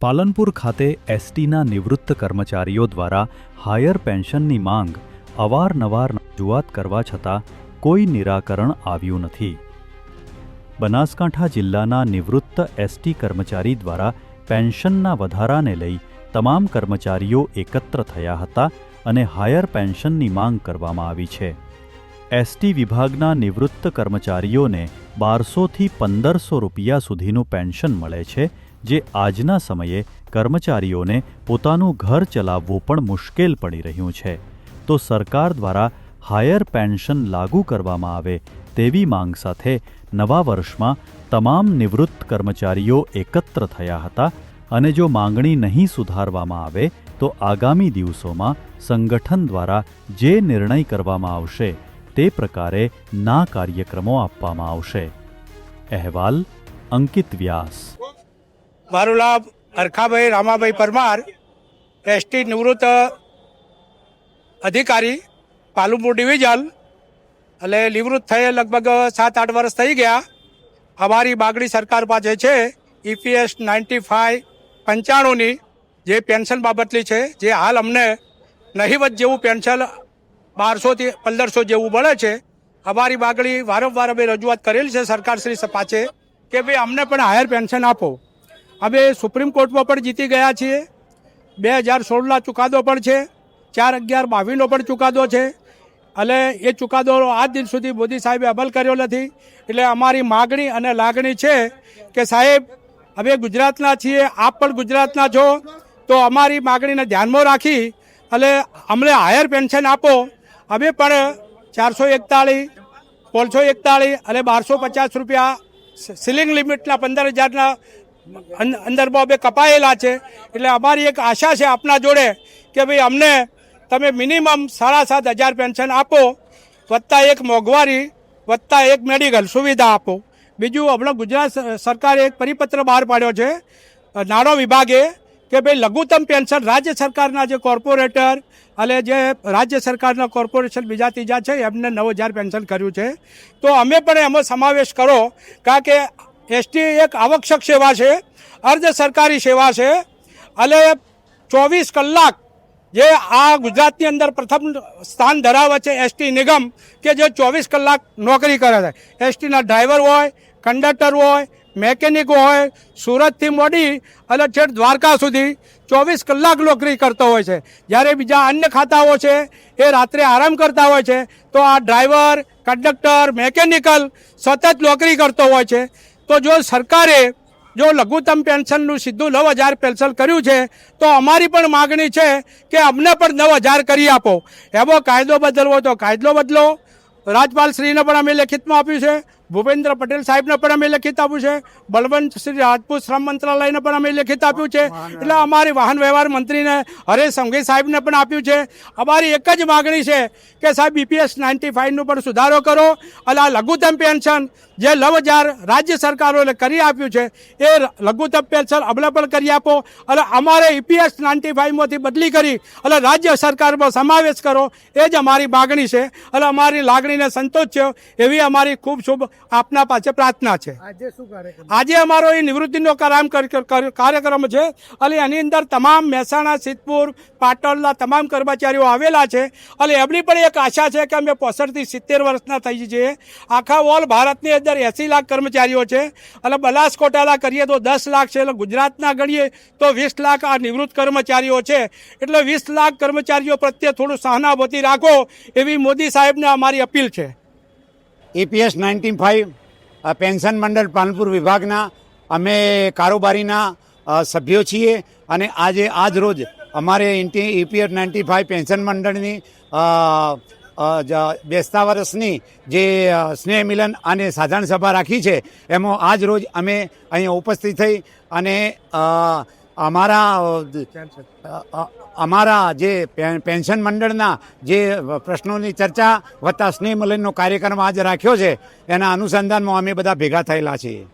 પાલનપુર ખાતે એસટીના નિવૃત્ત કર્મચારીઓ દ્વારા હાયર પેન્શનની માંગ અવારનવાર રજૂઆત કરવા છતાં કોઈ નિરાકરણ આવ્યું નથી. બનાસકાંઠા જિલ્લાના નિવૃત્ત એસટી કર્મચારી દ્વારા પેન્શનના વધારાને લઈ તમામ કર્મચારીઓ એકત્ર થયા હતા અને હાયર પેન્શનની માંગ કરવામાં આવી છે. એસટી વિભાગના નિવૃત્ત કર્મચારીઓને બારસોથી પંદરસો રૂપિયા સુધીનું પેન્શન મળે છે, જે આજના સમયે કર્મચારીઓને પોતાનું ઘર ચલાવવું પણ મુશ્કેલ પડી રહ્યું છે. તો સરકાર દ્વારા હાયર પેન્શન લાગુ કરવામાં આવે તેવી માંગ સાથે નવા વર્ષમાં તમામ નિવૃત્ત કર્મચારીઓ એકત્ર થયા હતા અને જો માંગણી નહીં સુધારવામાં આવે, તો આગામી દિવસોમાં સંગઠન દ્વારા જે નિર્ણય કરવામાં આવશે તે પ્રકારે ના કાર્યક્રમો આપવામાં આવશે. અહેવાલ અંકિત વ્યાસ. મારું લાભ હરખાભાઈ રામાભાઈ પરમાર, એસટી નિવૃત્ત અધિકારી પાલુપુર ડિવિઝન. એટલે નિવૃત્ત થયે લગભગ સાત આઠ વર્ષ થઈ ગયા. અમારી માગણી સરકાર પાસે છે ઈપીએસ નાઇન્ટી ફાઇવ પંચાણુંની જે પેન્શન બાબતની છે, જે હાલ અમને નહીવત જેવું પેન્શન બારસોથી પંદરસો જેવું મળે છે. અમારી માગણી વારંવાર અમે રજૂઆત કરેલી છે સરકારશ્રી પાસે કે ભાઈ અમને પણ હાયર પેન્શન આપો. અમે સુપ્રીમ કોર્ટમાં પણ જીતી ગયા છીએ. બે હજાર સોળના ચુકાદો પણ છે. ચાર અગિયાર બાવીનો પણ ચુકાદો છે. અને એ ચુકાદો આજ દિન સુધી મોદી સાહેબે અમલ કર્યો નથી. એટલે અમારી માગણી અને લાગણી છે કે સાહેબ, અમે ગુજરાતના છીએ, આપ પણ ગુજરાતના છો. તો અમારી માગણીને ધ્યાનમાં રાખી અને અમને હાયર પેન્શન આપો. અમે પણ ચારસો એકતાળીસ પોલસો એકતાળીસ અને બારસો પચાસ રૂપિયા સિલિંગ લિમિટના પંદર હજારના અંદર બે કપાયેલા છે. એટલે અમારી એક આશા છે આપના જોડે કે ભાઈ અમને તમે મિનિમમ સાડા સાત હજાર પેન્શન આપો, વત્તા એક મોંઘવારી, વત્તા એક મેડિકલ સુવિધા આપો. બીજું હમણાં ગુજરાત સરકારે એક પરિપત્ર બહાર પાડ્યો છે. નાણાં વિભાગે કે ભાઈ લઘુત્તમ પેન્શન રાજ્ય સરકારના જે કોર્પોરેટર અને જે રાજ્ય સરકારના કોર્પોરેશન બીજા ત્રીજા છે, એમને નવ હજાર પેન્શન કર્યું છે. તો અમે પણ એમાં સમાવેશ કરો, કારણ કે એસટી એક આવશ્યક સેવા છે, અર્ધ સરકારી સેવા છે. અને ચોવીસ કલાક જે આ ગુજરાતની અંદર પ્રથમ સ્થાન ધરાવે છે એસટી નિગમ, કે જે ચોવીસ કલાક નોકરી કરે છે. એસટીના ડ્રાઈવર હોય, કંડક્ટર હોય મેકેનિક હોય, સુરતથી મોડી અને છેક દ્વારકા સુધી ચોવીસ કલાક નોકરી કરતો હોય છે. જ્યારે બીજા અન્ય ખાતાઓ છે, એ રાત્રે આરામ કરતા હોય છે, તો આ ડ્રાઈવર, કંડક્ટર, મેકેનિકલ સતત નોકરી કરતો હોય છે. તો જો સરકારે જો લઘુત્તમ પેન્શનનું સીધું નવ હજાર પેન્શન કર્યું છે, તો અમારી પણ માગણી છે કે અમને પણ નવ હજાર કરી આપો. એવો કાયદો બદલવો તો કાયદો બદલો. રાજપાલશ્રીને પણ અમે લેખિતમાં આપ્યું છે. ભૂપેન્દ્ર પટેલ સાહેબને પણ અમે લેખિત આપ્યું છે. બળવંત શ્રી રાજપૂત શ્રમ મંત્રાલયને પણ અમે લેખિત આપ્યું છે. એટલે અમારી વાહન વ્યવહાર મંત્રીને હરેશ સંઘી સાહેબને પણ આપ્યું છે. અમારી એક જ માગણી છે કે સાહેબ બીપીએસ નાઇન્ટી ફાઇવનું પણ સુધારો કરો અને આ લઘુત્તમ પેન્શન જે નવ હજાર રાજ્ય સરકારોને કરી આપ્યું છે એ લઘુત્તમ પેન્શન અવલેબલ કરી આપો અને અમારે ઈપીએસ નાઇન્ટી ફાઇવમાંથી બદલી કરી અને રાજ્ય સરકારમાં સમાવેશ કરો એ જ અમારી માગણી છે. અને અમારી લાગણીને સંતોષ છે એવી અમારી ખૂબ શુભ આપના પાસે પ્રાર્થના છે. આજે અમારો એ નિવૃત્તિનો કારામ કર- કર- કર- કાર્યક્રમ છે. અને એની અંદર તમામ મહેસાણા સિદ્ધપુર પાટણના તમામ કર્મચારીઓ આવેલા છે. અને એમની પણ એક આશા છે કે અમે પોસઠથી સિત્તેર વર્ષના થઈ છીએ આખા ઓલ ભારતની અંદર એંસી લાખ કર્મચારીઓ છે. અને બનાસકોટાના કરીએ તો દસ લાખ છે. એટલે ગુજરાતના ગણીએ તો વીસ લાખ આ નિવૃત્ત કર્મચારીઓ છે. એટલે વીસ લાખ કર્મચારીઓ પ્રત્યે થોડું સહાનુભૂતિ રાખો એવી મોદી સાહેબને અમારી અપીલ છે. એપીએસ નાઇન્ટીન ફાઇવ પેન્શન મંડળ પાલનપુર વિભાગના, અમે કારોબારીના સભ્યો છીએ અને આજે, આજ રોજ અમારે એપીએસ નાઇન્ટી ફાઇવ પેન્શન મંડળની બેસતા વર્ષની જે સ્નેહ મિલન અને સાધારણ સભા રાખી છે, એમાં આજ રોજ અમે અહીંયા ઉપસ્થિત થઈ અને અમારા અમારા જે પેન્શન મંડળના જે પ્રશ્નોની ચર્ચા વત્તા સ્નેહ કાર્યક્રમ આજે રાખ્યો છે એના અનુસંધાનમાં અમે બધા ભેગા થયેલા છીએ.